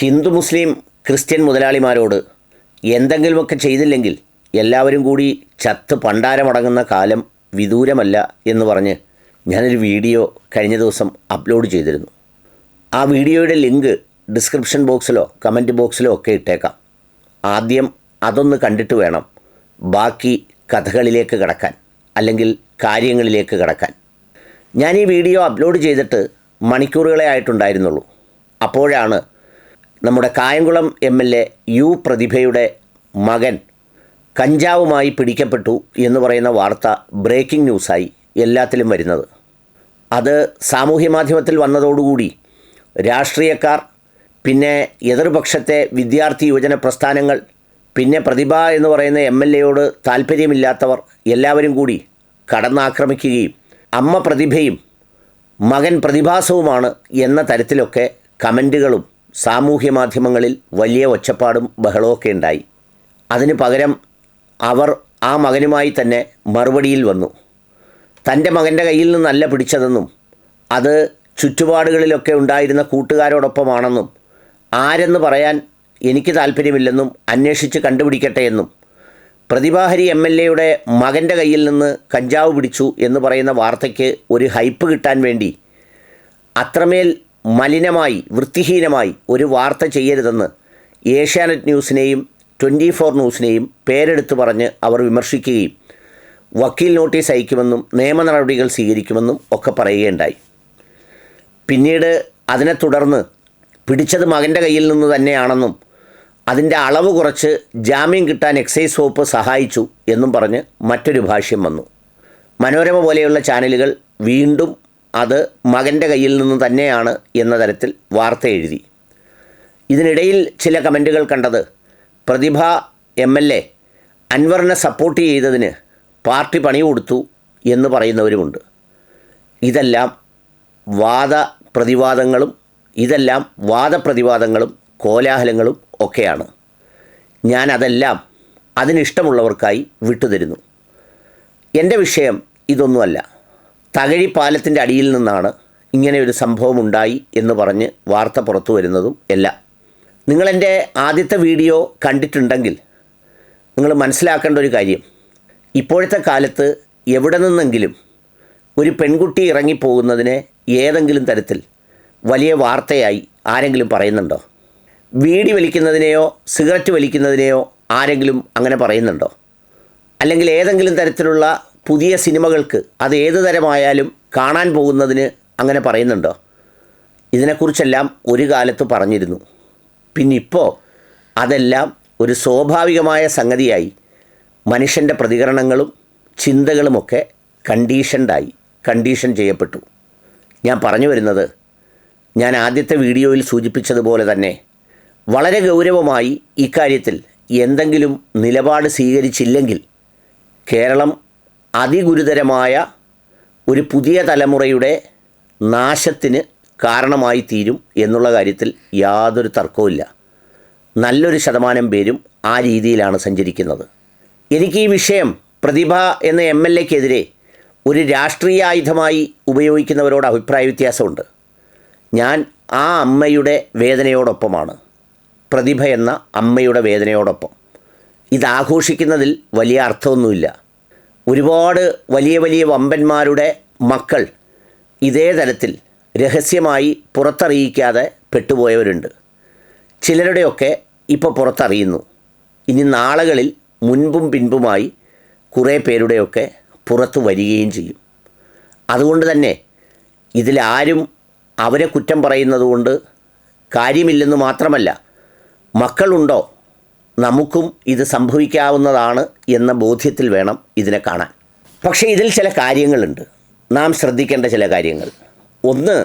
Hindu Muslim Christian മുതലാളിമാരോട് എന്തെങ്കിലുമൊക്കെ ചെയ്തില്ലെങ്കിൽ എല്ലാവരും കൂടി ചത്ത് പണ്ടാരമടങ്ങുന്ന കാലം വിദൂരമല്ല എന്ന് പറഞ്ഞ് ഞാനൊരു വീഡിയോ കഴിഞ്ഞ ദിവസം അപ്ലോഡ് ചെയ്തിരുന്നു. ആ വീഡിയോയുടെ ലിങ്ക് ഡിസ്ക്രിപ്ഷൻ ബോക്സിലോ കമന്റ് ബോക്സിലോ ഒക്കെ ഇട്ടേക്കാം. ആദ്യം അതൊന്ന് കണ്ടിട്ട് വേണം ബാക്കി കഥകളിലേക്ക് കടക്കാൻ അല്ലെങ്കിൽ കാര്യങ്ങളിലേക്ക് കടക്കാൻ. ഞാൻ ഈ വീഡിയോ അപ്ലോഡ് ചെയ്തിട്ട് മണിക്കൂറുകളെ ആയിട്ടുണ്ടായിരുന്നുള്ളൂ. അപ്പോഴാണ് നമ്മുടെ Kayamkulam M L A U പ്രതിഭയുടെ മകൻ കഞ്ചാവുമായി പിടിക്കപ്പെട്ടു എന്ന് പറയുന്ന വാർത്ത ബ്രേക്കിംഗ് ന്യൂസായി എല്ലാത്തിലും വരുന്നത്. അത് സാമൂഹ്യ മാധ്യമത്തിൽ വന്നതോടുകൂടി രാഷ്ട്രീയക്കാർ പിന്നെ എതിർപക്ഷത്തെ വിദ്യാർത്ഥി യുവജന പ്രസ്ഥാനങ്ങൾ പിന്നെ പ്രതിഭ എന്ന് പറയുന്ന എം എൽ എയോട് താല്പര്യമില്ലാത്തവർ എല്ലാവരും കൂടി കടന്നാക്രമിക്കുകയും അമ്മ പ്രതിഭയും മകൻ പ്രതിഭാസവുമാണ് എന്ന തരത്തിലൊക്കെ കമന്റുകളും സാമൂഹ്യ മാധ്യമങ്ങളിൽ വലിയ ഒച്ചപ്പാടും ബഹളമൊക്കെ ഉണ്ടായി. അതിന് പകരം അവർ ആ മകനുമായി തന്നെ മറുപടിയിൽ വന്നു. തന്റെ മകന്റെ കയ്യിൽ നിന്നല്ല പിടിച്ചതെന്നും അത് ചുറ്റുപാടുകളിലൊക്കെ ഉണ്ടായിരുന്ന കൂട്ടുകാരോടൊപ്പമാണെന്നും ആരെന്ന് പറയാൻ എനിക്ക് താല്പര്യമില്ലെന്നും അന്വേഷിച്ച് കണ്ടുപിടിക്കട്ടെ എന്നും പ്രതിഭാഹരി എം എൽ എയുടെ മകന്റെ കയ്യിൽ നിന്ന് കഞ്ചാവ് പിടിച്ചു എന്ന് പറയുന്ന വാർത്തയ്ക്ക് ഒരു ഹൈപ്പ് കിട്ടാൻ വേണ്ടി അത്രമേൽ മലിനമായി വൃത്തിഹീനമായി ഒരു വാർത്ത ചെയ്യരുതെന്ന് ഏഷ്യാനെറ്റ് ന്യൂസിനെയും ട്വന്റി ഫോർ ന്യൂസിനെയും പേരെടുത്ത് പറഞ്ഞ് അവർ വിമർശിക്കുകയും വക്കീൽ നോട്ടീസ് അയക്കുമെന്നും നിയമ നടപടികൾ സ്വീകരിക്കുമെന്നും ഒക്കെ പറയുകയുണ്ടായി. പിന്നീട് അതിനെ തുടർന്ന് പിടിച്ചത് മകന്റെ കയ്യിൽ നിന്ന് തന്നെയാണെന്നും അതിന്റെ അളവ് കുറച്ച് ജാമ്യം കിട്ടാൻ എക്സൈസ് വകുപ്പ് സഹായിച്ചു എന്നും പറഞ്ഞ് മറ്റൊരു ഭാഷ്യം വന്നു. മനോരമ പോലെയുള്ള ചാനലുകൾ വീണ്ടും അത് മകന്റെ കയ്യിൽ നിന്ന് തന്നെയാണ് എന്ന തരത്തിൽ വാർത്ത എഴുതി. ഇതിനിടയിൽ ചില കമന്റുകൾ കണ്ടത് പ്രതിഭ എം എൽ എ അൻവറിനെ സപ്പോർട്ട് ചെയ്തതിന് പാർട്ടി പണി കൊടുത്തു എന്ന് പറയുന്നവരുമുണ്ട്. ഇതെല്ലാം വാദ പ്രതിവാദങ്ങളും ഇതെല്ലാം വാദപ്രതിവാദങ്ങളും കോലാഹലങ്ങളും ഒക്കെയാണ്. ഞാൻ അതെല്ലാം അതിനിഷ്ടമുള്ളവർക്കായി വിട്ടുതരുന്നു. എന്റെ വിഷയം ഇതൊന്നുമല്ല. തകഴി പാലത്തിന്റെ അടിയിൽ നിന്നാണ് ഇങ്ങനെ ഒരു സംഭവം ഉണ്ടായി എന്ന് പറഞ്ഞ് വാർത്ത പുറത്തു വരുന്നതും എല്ലാം. നിങ്ങളെന്റെ ആദ്യത്തെ വീഡിയോ കണ്ടിട്ടുണ്ടെങ്കിൽ നിങ്ങൾ മനസ്സിലാക്കേണ്ട ഒരു കാര്യം. ഇപ്പോഴത്തെ കാലത്ത് എവിടെ നിന്നെങ്കിലും ഒരു പെൺകുട്ടി ഇറങ്ങിപ്പോകുന്നതിനെ ഏതെങ്കിലും തരത്തിൽ വലിയ വാർത്തയായി ആരെങ്കിലും പറയുന്നുണ്ടോ? വീടി വലിക്കുന്നതിനെയോ സിഗരറ്റ് വലിക്കുന്നതിനെയോ ആരെങ്കിലും അങ്ങനെ പറയുന്നുണ്ടോ? അല്ലെങ്കിൽ ഏതെങ്കിലും തരത്തിലുള്ള പുതിയ സിനിമകൾക്ക് അത് ഏത് തരമായാലും കാണാൻ പോകുന്നതിന് അങ്ങനെ പറയുന്നുണ്ടോ? ഇതിനെക്കുറിച്ചെല്ലാം ഒരു കാലത്ത് പറഞ്ഞിരുന്നു. പിന്നിപ്പോൾ അതെല്ലാം ഒരു സ്വാഭാവികമായ സംഗതിയായി. മനുഷ്യന്റെ പ്രതികരണങ്ങളും ചിന്തകളുമൊക്കെ കണ്ടീഷൻഡായി കണ്ടീഷൻ ചെയ്യപ്പെട്ടു. ഞാൻ പറഞ്ഞു വരുന്നത് ഞാൻ ആദ്യത്തെ വീഡിയോയിൽ സൂചിപ്പിച്ചതുപോലെ തന്നെ വളരെ ഗൗരവമായി ഇക്കാര്യത്തിൽ എന്തെങ്കിലും നിലപാട് സ്വീകരിച്ചില്ലെങ്കിൽ കേരളം അതിഗുരുതരമായ ഒരു പുതിയ തലമുറയുടെ നാശത്തിന് കാരണമായി തീരും എന്നുള്ള കാര്യത്തിൽ യാതൊരു തർക്കവുമില്ല നല്ലൊരു ശതമാനം പേരും ആ രീതിയിലാണ് സഞ്ചരിക്കുന്നത്. എനിക്ക് ഈ വിഷയം പ്രതിഭ എന്ന എം എൽ എക്കെതിരെ ഒരു രാഷ്ട്രീയ ആയുധമായി ഉപയോഗിക്കുന്നവരോട് അഭിപ്രായ വ്യത്യാസമുണ്ട്. ഞാൻ ആ അമ്മയുടെ വേദനയോടൊപ്പമാണ്. പ്രതിഭ എന്ന അമ്മയുടെ വേദനയോടൊപ്പം. ഇതാഘോഷിക്കുന്നതിൽ വലിയ അർത്ഥമൊന്നുമില്ല. ഒരുപാട് വലിയ വലിയ വമ്പന്മാരുടെ മക്കൾ ഇതേ തരത്തിൽ രഹസ്യമായി പുറത്തറിയിക്കാതെ പെട്ടുപോയവരുണ്ട്. ചിലരുടെയൊക്കെ ഇപ്പോൾ പുറത്തറിയുന്നു. ഇനി നാളുകളിൽ മുൻപും പിൻപുമായി കുറേ പേരുടെയൊക്കെ പുറത്തു വരികയും ചെയ്യും. അതുകൊണ്ട് തന്നെ ഇതിലാരും അവരെ കുറ്റം പറയുന്നതുകൊണ്ട് കാര്യമില്ലെന്ന് മാത്രമല്ല മക്കളുണ്ടോ? നമുക്കും ഇത് സംഭവിക്കാവുന്നതാണ് എന്ന ബോധ്യത്തിൽ വേണം ഇതിനെ കാണാൻ. പക്ഷേ ഇതിൽ ചില കാര്യങ്ങളുണ്ട്. നാം ശ്രദ്ധിക്കേണ്ട ചില കാര്യങ്ങൾ. ഒന്ന്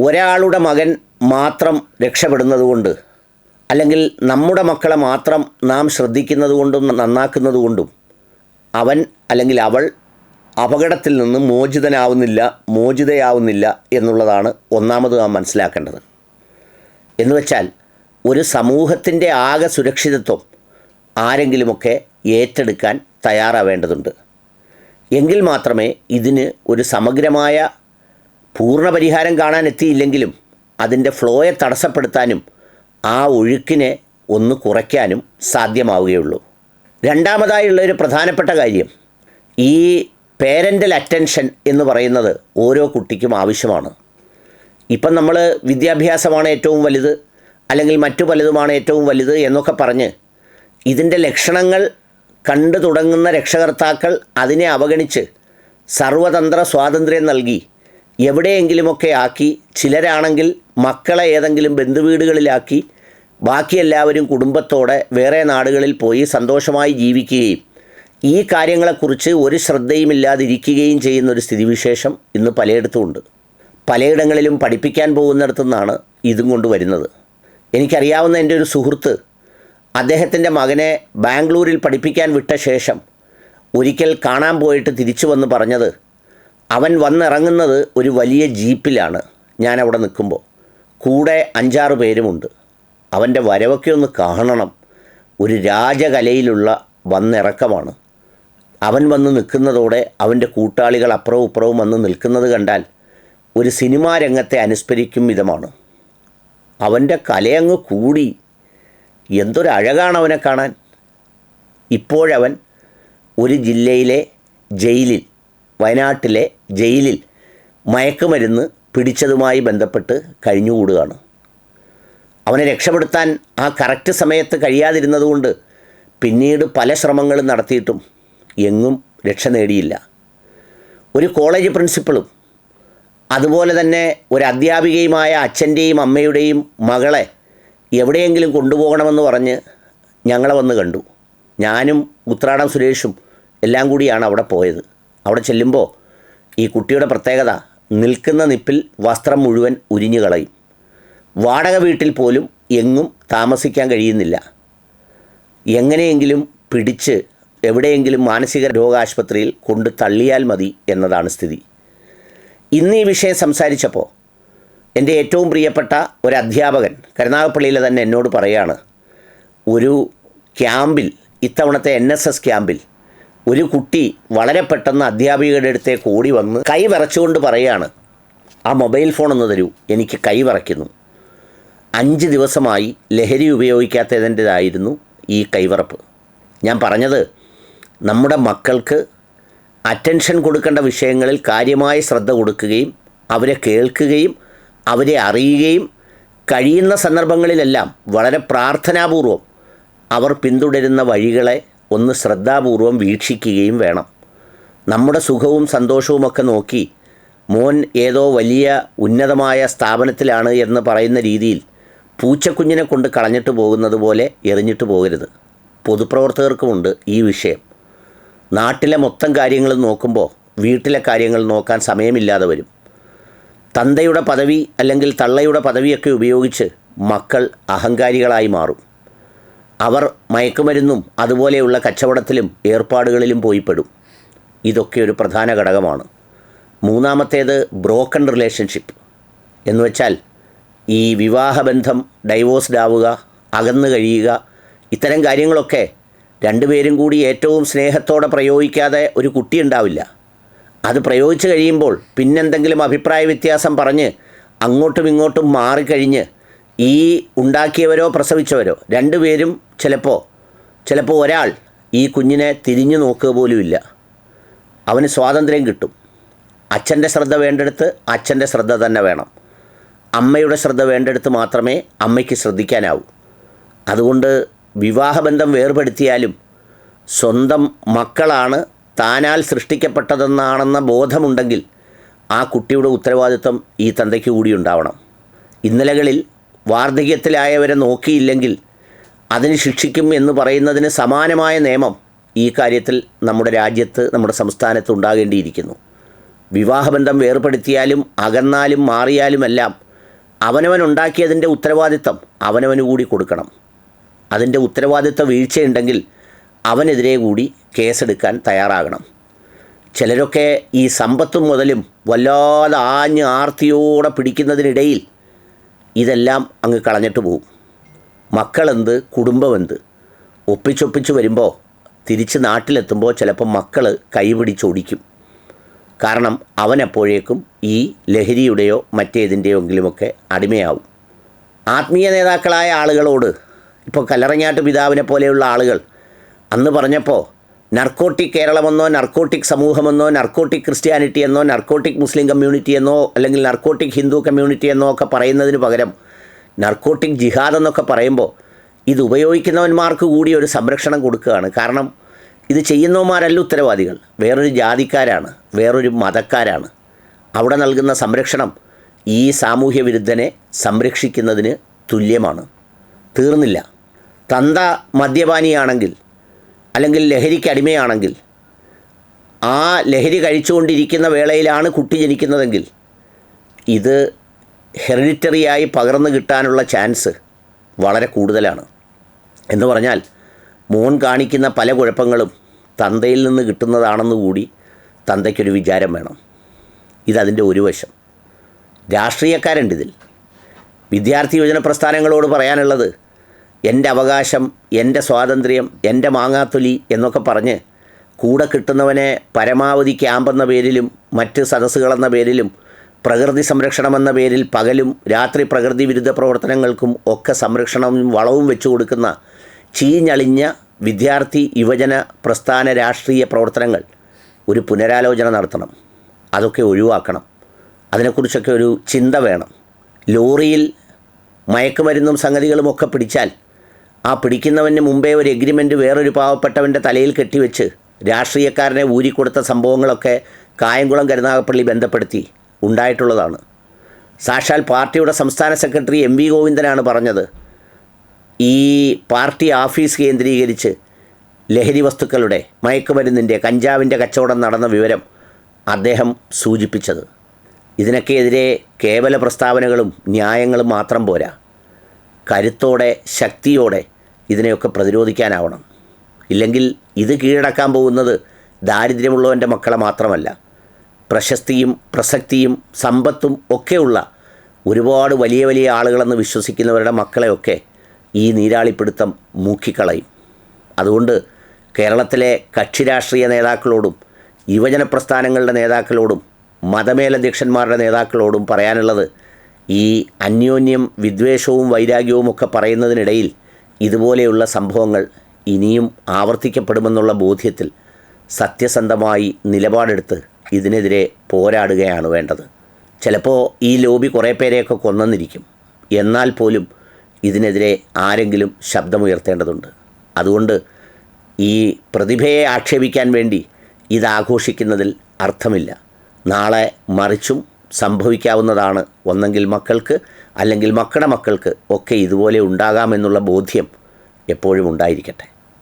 ഒരാളുടെ മകൻ മാത്രം രക്ഷപ്പെടുന്നതുകൊണ്ട് അല്ലെങ്കിൽ നമ്മുടെ മക്കളെ മാത്രം നാം ശ്രദ്ധിക്കുന്നത് കൊണ്ടും അവൻ അല്ലെങ്കിൽ അവൾ അപകടത്തിൽ നിന്ന് മോചിതനാവുന്നില്ല മോചിതയാവുന്നില്ല എന്നുള്ളതാണ് ഒന്നാമത് നാം മനസ്സിലാക്കേണ്ടത്. എന്ന് വെച്ചാൽ ഒരു സമൂഹത്തിന്റെ ആകെ സുരക്ഷിതത്വം ആരെങ്കിലുമൊക്കെ ഏറ്റെടുക്കാൻ തയ്യാറാവേണ്ടതുണ്ട്. എങ്കിൽ മാത്രമേ ഇതിന് ഒരു സമഗ്രമായ പൂർണ പരിഹാരം കാണാൻ എത്തിയില്ലെങ്കിലും അതിന്റെ ഫ്ലോയെ തടസ്സപ്പെടുത്താനും ആ ഒഴുക്കിനെ ഒന്ന് കുറയ്ക്കാനും സാധ്യമാവുകയുള്ളൂ. രണ്ടാമതായുള്ള ഒരു പ്രധാനപ്പെട്ട കാര്യം ഈ പേരന്റൽ അറ്റൻഷൻ എന്ന് പറയുന്നത് ഓരോ കുട്ടിക്കും ആവശ്യമാണ്. ഇപ്പം നമ്മൾ വിദ്യാഭ്യാസമാണ് ഏറ്റവും വലുത്. അല്ലെങ്കിൽ മറ്റു പലതുമാണ് ഏറ്റവും വലുത് എന്നൊക്കെ പറഞ്ഞ് ഇതിന്റെ ലക്ഷണങ്ങൾ കണ്ടു തുടങ്ങുന്ന രക്ഷകർത്താക്കൾ അതിനെ അവഗണിച്ച് സർവതന്ത്ര സ്വാതന്ത്ര്യം നൽകി എവിടെയെങ്കിലുമൊക്കെ ആക്കി ചിലരാണെങ്കിൽ മക്കളെ ഏതെങ്കിലും ബന്ധുവീടുകളിലാക്കി ബാക്കി എല്ലാവരും കുടുംബത്തോടെ വേറെ നാടുകളിൽ പോയി സന്തോഷമായി ജീവിക്കുകയും ഈ കാര്യങ്ങളെക്കുറിച്ച് ഒരു ശ്രദ്ധയുമില്ലാതിരിക്കുകയും ചെയ്യുന്ന ഒരു സ്ഥിതിവിശേഷം ഇന്ന് പലയിടത്തുമുണ്ട്. പലയിടങ്ങളിലും പഠിപ്പിക്കാൻ പോകുന്നിടത്തു നിന്നാണ് ഇതും കൊണ്ട് വരുന്നത് എനിക്കറിയാവുന്ന എന്റെ ഒരു സുഹൃത്ത് അദ്ദേഹത്തിന്റെ മകനെ ബാംഗ്ലൂരിൽ പഠിപ്പിക്കാൻ വിട്ട ശേഷം ഒരിക്കൽ കാണാൻ പോയിട്ട് തിരിച്ചു വന്ന് പറഞ്ഞത് അവൻ വന്നിറങ്ങുന്നത് ഒരു വലിയ ജീപ്പിലാണ്. ഞാൻ അവിടെ നിൽക്കുമ്പോൾ കൂടെ അഞ്ചാറ് പേരുമുണ്ട്. അവന്റെ വരവൊക്കെ ഒന്ന് കാണണം. ഒരു രാജകലയിലുള്ള വന്നിറക്കമാണ്. അവൻ വന്ന് നിൽക്കുന്നതോടെ അവന്റെ കൂട്ടാളികൾ അപ്പുറവും ഇപ്പുറവും വന്ന് നിൽക്കുന്നത് കണ്ടാൽ ഒരു സിനിമാ രംഗത്തെ അനുസ്മരിക്കും വിധമാണ്. അവന്റെ കലയങ്ങ് കൂടി. എന്തൊരഴകാണ് അവനെ കാണാൻ? ഇപ്പോഴവൻ ഒരു ജില്ലയിലെ ജയിലിൽ വയനാട്ടിലെ ജയിലിൽ മയക്കുമരുന്ന് പിടിച്ചതുമായി ബന്ധപ്പെട്ട് കഴിഞ്ഞുകൂടുകയാണ്. അവനെ രക്ഷപ്പെടുത്താൻ ആ കറക്റ്റ് സമയത്ത് കഴിയാതിരുന്നതുകൊണ്ട് പിന്നീട് പല ശ്രമങ്ങളും നടത്തിയിട്ടും എങ്ങും രക്ഷ നേടിയില്ല. ഒരു കോളേജ് പ്രിൻസിപ്പളും അതുപോലെ തന്നെ ഒരു അധ്യാപികയുമായ അച്ഛന്റെയും അമ്മയുടെയും മകളെ എവിടെയെങ്കിലും കൊണ്ടുപോകണമെന്ന് പറഞ്ഞ് ഞങ്ങളെ വന്ന് കണ്ടു. ഞാനും ഉത്രാടം സുരേഷും എല്ലാം കൂടിയാണ് അവിടെ പോയത്. അവിടെ ചെല്ലുമ്പോൾ ഈ കുട്ടിയുടെ പ്രത്യേകത നിൽക്കുന്ന നിപ്പിൽ വസ്ത്രം മുഴുവൻ ഉരിഞ്ഞു കളയും. വാടക വീട്ടിൽ പോലും എങ്ങും താമസിക്കാൻ കഴിയുന്നില്ല. എങ്ങനെയെങ്കിലും പിടിച്ച് എവിടെയെങ്കിലും മാനസിക രോഗാശുപത്രിയിൽ കൊണ്ട് തള്ളിയാൽ മതി എന്നതാണ് സ്ഥിതി. ഇന്ന് ഈ വിഷയം സംസാരിച്ചപ്പോൾ എന്റെ ഏറ്റവും പ്രിയപ്പെട്ട ഒരു അധ്യാപകൻ കരുനാഗപ്പള്ളിയിലെ തന്നെ എന്നോട് പറയാണ് ഒരു ക്യാമ്പിൽ ഇത്തവണത്തെ എൻ എസ് എസ് ക്യാമ്പിൽ ഒരു കുട്ടി വളരെ പെട്ടെന്ന് അധ്യാപികയുടെ അടുത്തേക്ക് ഓടി വന്ന് കൈ വിറച്ചുകൊണ്ട് പറയാണ് ആ മൊബൈൽ ഫോൺ ഒന്ന് തരൂ എനിക്ക് കൈ വിറയ്ക്കുന്നു. അഞ്ച് ദിവസമായി ലഹരി ഉപയോഗിക്കാത്തതിന്റെതായിരുന്നു ഈ കൈവിറപ്പ് ഞാൻ പറഞ്ഞത് നമ്മുടെ മക്കൾക്ക് അറ്റൻഷൻ കൊടുക്കേണ്ട വിഷയങ്ങളിൽ കാര്യമായ ശ്രദ്ധ കൊടുക്കുകയും അവരെ കേൾക്കുകയും അവരെ അറിയുകയും കഴിയുന്ന സന്ദർഭങ്ങളിലെല്ലാം വളരെ പ്രാർത്ഥനാപൂർവം അവർ പിന്തുടരുന്ന വഴികളെ ഒന്ന് ശ്രദ്ധാപൂർവം വീക്ഷിക്കുകയും വേണം. നമ്മുടെ സുഖവും സന്തോഷവും ഒക്കെ നോക്കി മോൻ ഏതോ വലിയ ഉന്നതമായ സ്ഥാപനത്തിലാണ് എന്ന് പറയുന്ന രീതിയിൽ പൂച്ചക്കുഞ്ഞിനെ കൊണ്ട് കളഞ്ഞിട്ട് പോകുന്നത് പോലെ എറിഞ്ഞിട്ട് പോകരുത്. പൊതുപ്രവർത്തകർക്കുമുണ്ട് ഈ വിഷയം. നാട്ടിലെ മൊത്തം കാര്യങ്ങൾ നോക്കുമ്പോൾ വീട്ടിലെ കാര്യങ്ങൾ നോക്കാൻ സമയമില്ലാതെ വരും. തന്തയുടെ പദവി അല്ലെങ്കിൽ തള്ളയുടെ പദവിയൊക്കെ ഉപയോഗിച്ച് മക്കൾ അഹങ്കാരികളായി മാറും. അവർ മയക്കുമരുന്നും അതുപോലെയുള്ള കച്ചവടത്തിലും ഏർപ്പാടുകളിലും പോയിപ്പെടും. ഇതൊക്കെ ഒരു പ്രധാന ഘടകമാണ്. മൂന്നാമത്തേത് ബ്രോക്കൺ റിലേഷൻഷിപ്പ് എന്ന് വെച്ചാൽ ഈ വിവാഹബന്ധം ഡൈവോഴ്സ്ഡ് ആവുക അകന്നു കഴിയുക ഇത്തരം കാര്യങ്ങളൊക്കെ രണ്ടുപേരും കൂടി ഏറ്റവും സ്നേഹത്തോടെ പ്രയോഗിക്കാതെ ഒരു കുട്ടി ഉണ്ടാവില്ല. അത് പ്രയോഗിച്ചു കഴിയുമ്പോൾ പിന്നെന്തെങ്കിലും അഭിപ്രായ വ്യത്യാസം പറഞ്ഞ് അങ്ങോട്ടും ഇങ്ങോട്ടും മാറിക്കഴിഞ്ഞ് ഈ ഉണ്ടാക്കിയവരോ പ്രസവിച്ചവരോ രണ്ടുപേരും ചിലപ്പോൾ ചിലപ്പോൾ ഒരാൾ ഈ കുഞ്ഞിനെ തിരിഞ്ഞു നോക്കുക പോലുമില്ല. അവന് സ്വാതന്ത്ര്യം കിട്ടും. അച്ഛന്റെ ശ്രദ്ധ വേണ്ടെടുത്ത് അച്ഛന്റെ ശ്രദ്ധ തന്നെ വേണം. അമ്മയുടെ ശ്രദ്ധ വേണ്ടെടുത്ത് മാത്രമേ അമ്മയ്ക്ക് ശ്രദ്ധിക്കാനാവൂ. അതുകൊണ്ട് വിവാഹബന്ധം വേർപെടുത്തിയാലും സ്വന്തം മക്കളാണ് താനാൽ സൃഷ്ടിക്കപ്പെട്ടതെന്നാണെന്ന ബോധമുണ്ടെങ്കിൽ ആ കുട്ടിയുടെ ഉത്തരവാദിത്വം ഈ തന്തയ്ക്ക് കൂടി ഉണ്ടാവണം. ഇന്നലകളിൽ വാർദ്ധക്യത്തിലായവരെ നോക്കിയില്ലെങ്കിൽ അതിന് ശിക്ഷിക്കും എന്ന് പറയുന്നതിന് സമാനമായ നിയമം ഈ കാര്യത്തിൽ നമ്മുടെ രാജ്യത്ത് നമ്മുടെ സംസ്ഥാനത്ത് ഉണ്ടാകേണ്ടിയിരിക്കുന്നു. വിവാഹബന്ധം വേർപ്പെടുത്തിയാലും അകന്നാലും മാറിയാലുമെല്ലാം അവനവൻ ഉണ്ടാക്കിയതിന്റെ ഉത്തരവാദിത്തം അവനവന് കൂടി കൊടുക്കണം. അതിന്റെ ഉത്തരവാദിത്വ വീഴ്ചയുണ്ടെങ്കിൽ അവനെതിരെ കൂടി കേസെടുക്കാൻ തയ്യാറാകണം. ചിലരൊക്കെ ഈ സമ്പത്തും മുതലും വല്ലാതെ ആഞ്ഞ് ആർത്തിയോടെ പിടിക്കുന്നതിനിടയിൽ ഇതെല്ലാം അങ്ങ് കളഞ്ഞിട്ട് പോകും മക്കളെന്ത് കുടുംബമെന്ത്? ഒപ്പിച്ചൊപ്പിച്ച് വരുമ്പോൾ തിരിച്ച് നാട്ടിലെത്തുമ്പോൾ ചിലപ്പോൾ മക്കൾ കൈപിടിച്ചൊടിക്കും. കാരണം അവനെപ്പോഴേക്കും ഈ ലഹരിയുടെയോ മറ്റേതിന്റെയോ എങ്കിലുമൊക്കെ അടിമയാവും. ആത്മീയ നേതാക്കളായ ആളുകളോട് ഇപ്പോൾ കല്ലറങ്ങാട്ട് പിതാവിനെ പോലെയുള്ള ആളുകൾ. അന്ന് പറഞ്ഞപ്പോൾ നർക്കോട്ടിക് കേരളമെന്നോ നർക്കോട്ടിക് സമൂഹമെന്നോ നർക്കോട്ടിക് ക്രിസ്ത്യാനിറ്റി എന്നോ നർക്കോട്ടിക് മുസ്ലിം കമ്മ്യൂണിറ്റി എന്നോ അല്ലെങ്കിൽ നർക്കോട്ടിക് ഹിന്ദു കമ്മ്യൂണിറ്റി എന്നോ ഒക്കെ പറയുന്നതിന് പകരം നർക്കോട്ടിക് ജിഹാദ് എന്നൊക്കെ പറയുമ്പോൾ ഇത് ഉപയോഗിക്കുന്നവന്മാർക്ക് കൂടി ഒരു സംരക്ഷണം കൊടുക്കുകയാണ്. കാരണം ഇത് ചെയ്യുന്നവന്മാരല്ല ഉത്തരവാദികൾ. വേറൊരു ജാതിക്കാരാണ് വേറൊരു മതക്കാരാണ്. അവിടെ നൽകുന്ന സംരക്ഷണം ഈ സാമൂഹ്യ വിരുദ്ധനെ സംരക്ഷിക്കുന്നതിന് തുല്യമാണ്. തീർന്നില്ല. തന്ത മദ്യപാനിയാണെങ്കിൽ അല്ലെങ്കിൽ ലഹരിക്ക് അടിമയാണെങ്കിൽ ആ ലഹരി കഴിച്ചുകൊണ്ടിരിക്കുന്ന വേളയിലാണ് കുട്ടി ജനിക്കുന്നതെങ്കിൽ ഇത് ഹെറിഡിറ്ററിയായി പകർന്നു കിട്ടാനുള്ള ചാൻസ് വളരെ കൂടുതലാണ്. എന്ന് പറഞ്ഞാൽ മോൻ കാണിക്കുന്ന പല കുഴപ്പങ്ങളും തന്തയിൽ നിന്ന് കിട്ടുന്നതാണെന്ന് കൂടി തന്തയ്ക്കൊരു വിചാരം വേണം. ഇതതിന്റെ ഒരു വശം. രാഷ്ട്രീയക്കാരുണ്ട് ഇതിൽ വിദ്യാർത്ഥി യുവജന പ്രസ്ഥാനങ്ങളോട് പറയാനുള്ളത് എന്റെ അവകാശം എന്റെ സ്വാതന്ത്ര്യം എന്റെ മാങ്ങാത്തൊലി എന്നൊക്കെ പറഞ്ഞ് കൂടെ കിട്ടുന്നവനെ പരമാവധി ക്യാമ്പെന്ന പേരിലും മറ്റ് സദസ്സുകളെന്ന പേരിലും പ്രകൃതി സംരക്ഷണമെന്ന പേരിൽ പകലും രാത്രി പ്രകൃതി വിരുദ്ധ പ്രവർത്തനങ്ങൾക്കും ഒക്കെ സംരക്ഷണവും വളവും വെച്ചു കൊടുക്കുന്ന ചീഞ്ഞളിഞ്ഞ വിദ്യാർത്ഥി യുവജന പ്രസ്ഥാന രാഷ്ട്രീയ പ്രവർത്തനങ്ങൾ ഒരു പുനരാലോചന നടത്തണം. അതൊക്കെ ഒഴിവാക്കണം. അതിനെക്കുറിച്ചൊക്കെ ഒരു ചിന്ത വേണം. ലോറിയിൽ മയക്കുമരുന്നും സംഗതികളും ഒക്കെ പിടിച്ചാൽ ആ പിടിക്കുന്നവന് മുമ്പേ ഒരു എഗ്രിമെന്റ് വേറൊരു പാവപ്പെട്ടവന്റെ തലയിൽ കെട്ടിവെച്ച് രാഷ്ട്രീയക്കാരനെ ഊരിക്കൊടുത്ത സംഭവങ്ങളൊക്കെ കായംകുളം കരുനാഗപ്പള്ളി ബന്ധപ്പെടുത്തി ഉണ്ടായിട്ടുള്ളതാണ്. സാക്ഷാൽ പാർട്ടിയുടെ സംസ്ഥാന സെക്രട്ടറി എം വി ഗോവിന്ദനാണ് പറഞ്ഞത്. ഈ പാർട്ടി ഓഫീസ് കേന്ദ്രീകരിച്ച് ലഹരി വസ്തുക്കളുടെ മയക്കുമരുന്നിന്റെ കഞ്ചാവിന്റെ കച്ചവടം നടന്ന വിവരം അദ്ദേഹം സൂചിപ്പിച്ചത്. ഇതിനൊക്കെ എതിരെ കേവല പ്രസ്താവനകളും ന്യായങ്ങളും മാത്രം പോരാ. കരുത്തോടെ ശക്തിയോടെ ഇതിനെയൊക്കെ പ്രതിരോധിക്കാനാവണം. ഇല്ലെങ്കിൽ ഇത് കീഴടക്കാൻ പോകുന്നത് ദാരിദ്ര്യമുള്ളവന്റെ മക്കളെ മാത്രമല്ല. പ്രശസ്തിയും പ്രസക്തിയും സമ്പത്തും ഒക്കെയുള്ള ഒരുപാട് വലിയ വലിയ ആളുകളെന്ന് വിശ്വസിക്കുന്നവരുടെ മക്കളെയൊക്കെ ഈ നീരാളിപ്പിടുത്തം മൂക്കിക്കളയും. അതുകൊണ്ട് കേരളത്തിലെ കക്ഷി രാഷ്ട്രീയ നേതാക്കളോടും യുവജന പ്രസ്ഥാനങ്ങളുടെ നേതാക്കളോടും മതമേലധ്യക്ഷന്മാരുടെ നേതാക്കളോടും പറയാനുള്ളത് ഈ അന്യോന്യം വിദ്വേഷവും വൈരാഗ്യവും ഒക്കെ പറയുന്നതിനിടയിൽ ഇതുപോലെയുള്ള സംഭവങ്ങൾ ഇനിയും ആവർത്തിക്കപ്പെടുമെന്നുള്ള ബോധ്യത്തിൽ സത്യസന്ധമായി നിലപാടെടുത്ത് ഇതിനെതിരെ പോരാടുകയാണ് വേണ്ടത്. ചിലപ്പോൾ ഈ ലോബി കുറേ പേരെയൊക്കെ കൊന്നെന്നിരിക്കും. എന്നാൽ പോലും ഇതിനെതിരെ ആരെങ്കിലും ശബ്ദമുയർത്തേണ്ടതുണ്ട്. അതുകൊണ്ട് ഈ പ്രതിഭയെ ആക്ഷേപിക്കാൻ വേണ്ടി ഇത് ആഘോഷിക്കുന്നതിൽ അർത്ഥമില്ല. നാളെ മറിച്ചും സംഭവിക്കാവുന്നതാണ്. ഒന്നെങ്കിൽ മക്കൾക്ക് അല്ലെങ്കിൽ മക്കളുടെ മക്കൾക്ക് ഒക്കെ ഇതുപോലെ ഉണ്ടാകാമെന്നുള്ള ബോധ്യം എപ്പോഴും ഉണ്ടായിരിക്കട്ടെ.